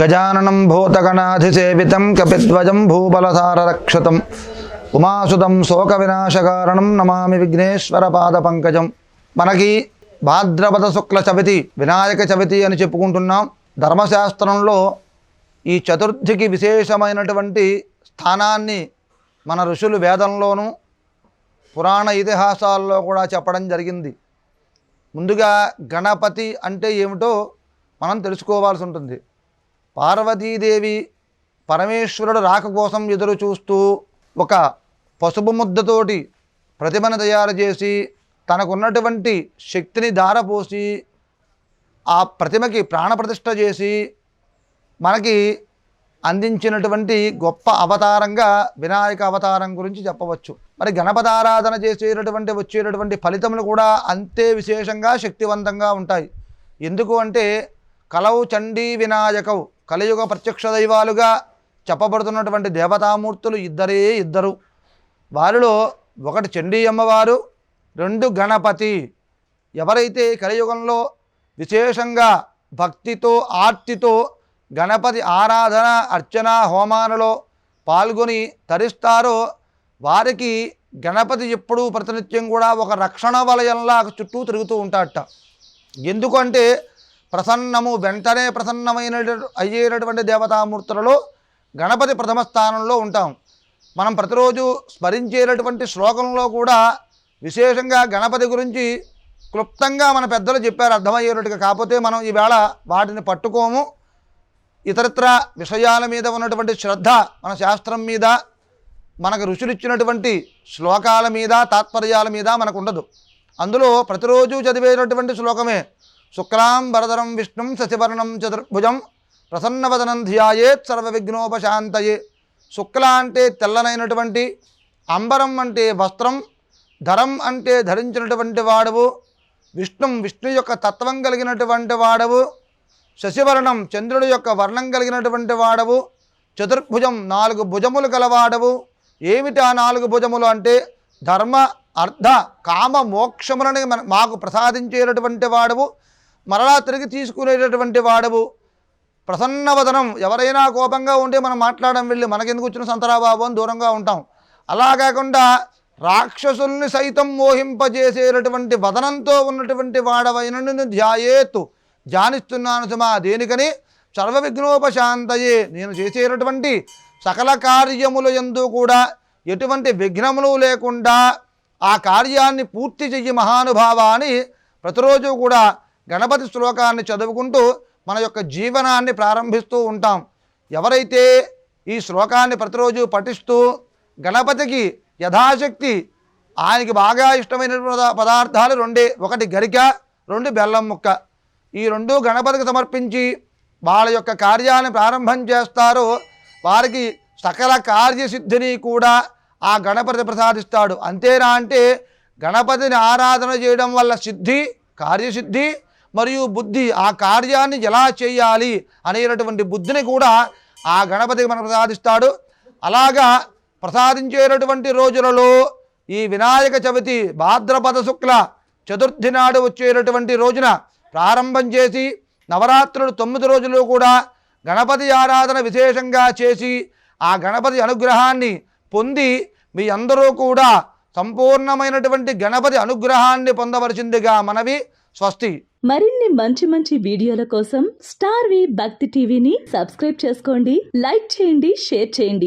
గజాననం భూతగణాధిసేవితం కపిధ్వజం భూబలధారరక్షతం. ఉమాసుతం శోక వినాశకారణం నమామి విఘ్నేశ్వర పాద పంకజం మనకి భాద్రపద శుక్ల చవితి వినాయక చవితి అని చెప్పుకుంటున్నాం. ధర్మశాస్త్రంలో ఈ చతుర్థికి విశేషమైనటువంటి స్థానాన్ని మన ఋషులు వేదంలోనూ పురాణ ఇతిహాసాల్లో కూడా చెప్పడం జరిగింది. ముందుగా గణపతి అంటే ఏమిటో మనం తెలుసుకోవాల్సి ఉంటుంది. పార్వతీదేవి పరమేశ్వరుడు రాక కోసం ఎదురు చూస్తూ ఒక పసుపు ముద్దతోటి ప్రతిమను తయారు చేసి తనకున్నటువంటి శక్తిని ధారపోసి ఆ ప్రతిమకి ప్రాణప్రతిష్ఠ చేసి మనకి అందించినటువంటి గొప్ప అవతారంగా వినాయక అవతారం గురించి చెప్పవచ్చు. మరి గణపతి ఆరాధన చేసేటటువంటి వచ్చేటటువంటి ఫలితములు కూడా అంతే విశేషంగా శక్తివంతంగా ఉంటాయి. ఎందుకు అంటే కలవు చండీ వినాయకవు కలియుగ ప్రత్యక్ష దైవాలుగా చెప్పబడుతున్నటువంటి దేవతామూర్తులు ఇద్దరే ఇద్దరు. వారిలో ఒకటి చండీ అమ్మవారు రెండు గణపతి. ఎవరైతే కలియుగంలో విశేషంగా భక్తితో ఆర్తితో గణపతి ఆరాధన అర్చన హోమాలలో పాల్గొని తరిస్తారో వారికి గణపతి ఎప్పుడూ ప్రతినిత్యం కూడా ఒక రక్షణ వలయంలా చుట్టూ తిరుగుతూ ఉంటాడట. ఎందుకంటే ప్రసన్నము వెంటనే ప్రసన్నమైన అయ్యేటటువంటి దేవతామూర్తులలో గణపతి ప్రథమ స్థానంలో ఉంటాం. మనం ప్రతిరోజు స్మరించేటటువంటి శ్లోకంలో కూడా విశేషంగా గణపతి గురించి క్లుప్తంగా మన పెద్దలు చెప్పారు అర్థమయ్యేటట్టుగా. కాకపోతే మనం ఈవేళ వాటిని పట్టుకోము. ఇతరత్ర విషయాల మీద ఉన్నటువంటి శ్రద్ధ మన శాస్త్రం మీద మనకు రుచులిచ్చినటువంటి శ్లోకాల మీద తాత్పర్యాల మీద మనకు ఉండదు. అందులో ప్రతిరోజు చదివేటటువంటి శ్లోకమే. శుక్లాంబరదరం విష్ణుం శశివర్ణం చతుర్భుజం ప్రసన్నవదనం ధ్యాయేత్ సర్వవిఘ్నోపశాంతయే. శుక్ల అంటే తెల్లనైనటువంటి అంబరం అంటే వస్త్రం ధరం అంటే ధరించినటువంటి వాడవు విష్ణుం విష్ణు యొక్క తత్వం కలిగినటువంటి వాడవు శశివర్ణం చంద్రుడి యొక్క వర్ణం కలిగినటువంటి వాడవు చతుర్భుజం నాలుగు భుజములు గలవాడవు. ఏమిటి ఆ నాలుగు భుజములు అంటే ధర్మ అర్ధ కామ మోక్షములని మన మాకు ప్రసాదించేటటువంటి వాడవు మరలా తిరిగి తీసుకునేటటువంటి వాడవు. ప్రసన్నవదనం. ఎవరైనా కోపంగా ఉంటే మనం మాట్లాడడం వెళ్ళి మనకెందుకు వచ్చిన సంతరాబాబు అని దూరంగా ఉంటాం. అలా కాకుండా రాక్షసుల్ని సైతం మోహింపజేసేటటువంటి వదనంతో ఉన్నటువంటి వాడవైన ధ్యాయేత్తు ధ్యానిస్తున్నాను సుమా దేనికని? సర్వ విఘ్నోపశాంతయే. నేను చేసేటటువంటి సకల కార్యముల ఎందు కూడా ఎటువంటి విఘ్నములు లేకుండా ఆ కార్యాన్ని పూర్తి చెయ్యి మహానుభావ అని ప్రతిరోజు కూడా గణపతి శ్లోకాన్ని చదువుకుంటూ మన యొక్క జీవనాన్ని ప్రారంభిస్తూ ఉంటాం. ఎవరైతే ఈ శ్లోకాన్ని ప్రతిరోజు పఠిస్తూ గణపతికి యథాశక్తి ఆయనకి బాగా ఇష్టమైన పదార్థాలు రెండే ఒకటి గరిక రెండు బెల్లం ముక్క. ఈ రెండు గణపతికి సమర్పించి వాళ్ళ యొక్క కార్యాన్ని ప్రారంభం చేస్తారో వారికి సకల కార్యసిద్ధిని కూడా ఆ గణపతి ప్రసాదిస్తాడు. అంతేనా అంటే గణపతిని ఆరాధన చేయడం వల్ల సిద్ధి కార్యసిద్ధి మరియు బుద్ధి ఆ కార్యాన్ని ఎలా చేయాలి అనేటటువంటి బుద్ధిని కూడా ఆ గణపతికి మనం ప్రసాదిస్తాడు. అలాగా ప్రసాదించేటటువంటి రోజులలో ఈ వినాయక చవితి భాద్రపద శుక్ల చతుర్థి నాడు వచ్చేటటువంటి రోజున ప్రారంభం చేసి నవరాత్రులు తొమ్మిది రోజులు కూడా గణపతి ఆరాధన విశేషంగా చేసి ఆ గణపతి అనుగ్రహాన్ని పొంది మీ అందరూ కూడా సంపూర్ణమైనటువంటి గణపతి అనుగ్రహాన్ని పొందవలసిందిగా మనవి స్వస్తి. మరిన్ని మంచి మంచి వీడియోల కోసం స్టార్ వి భక్తి టీవీని సబ్స్క్రైబ్ చేసుకోండి లైక్ చేయండి షేర్ చేయండి.